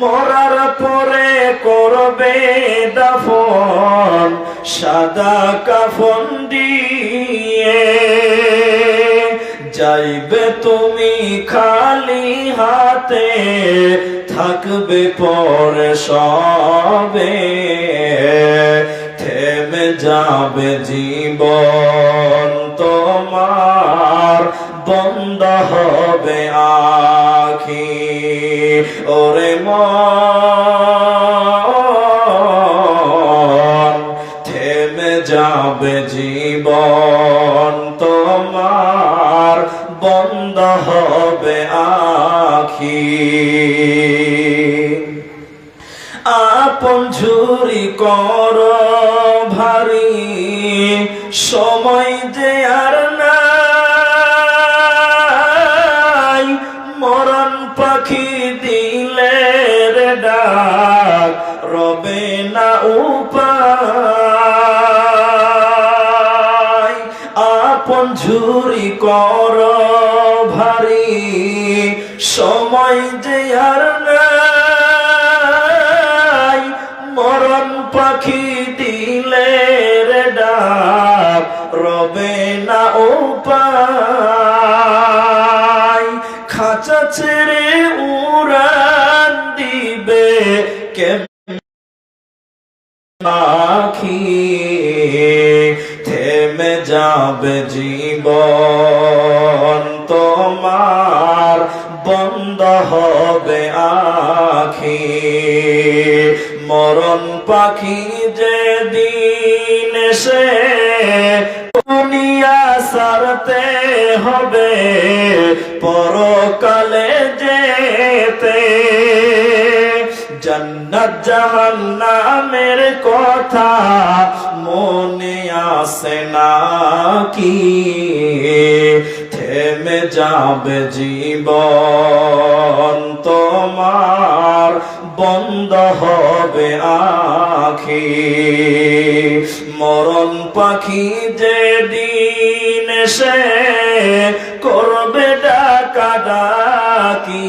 মরার পরে করবে দাফন, সাদা কাফন দিয়ে। যাইবে তুমি খালি হাতে, থাকবে পরে সবে। থেমে যাবে জীবন তোমার, বন্ধ হবে আখি ওরে থেমে যাবে জীবন তোমার, বন্ধ হবে আখি। আপন ঝুরি কর ভারী, সময় যে মরণ পাখি দিলে রে ডাক, রবে না উপায়। আপন ঝুরি কর ভারী, সময় যে আর নাই। মরণ পাখি দিলে রে ডাক, রবে না উপায়। কে আখি থেমে যাবে জীবন তোমার, বন্ধ হবে আখি। মরণ পাখি যে দিন সে দুনিয়া সারতে হবে, পরকালে যেতে জন্নত জাহান্নামের কথা মনে আসে না কি থেমে যাবে জীবন তোমার, বন্ধ হবে আখি। মরণ পাখি যে দিন সে করবে ডাকা ডাকি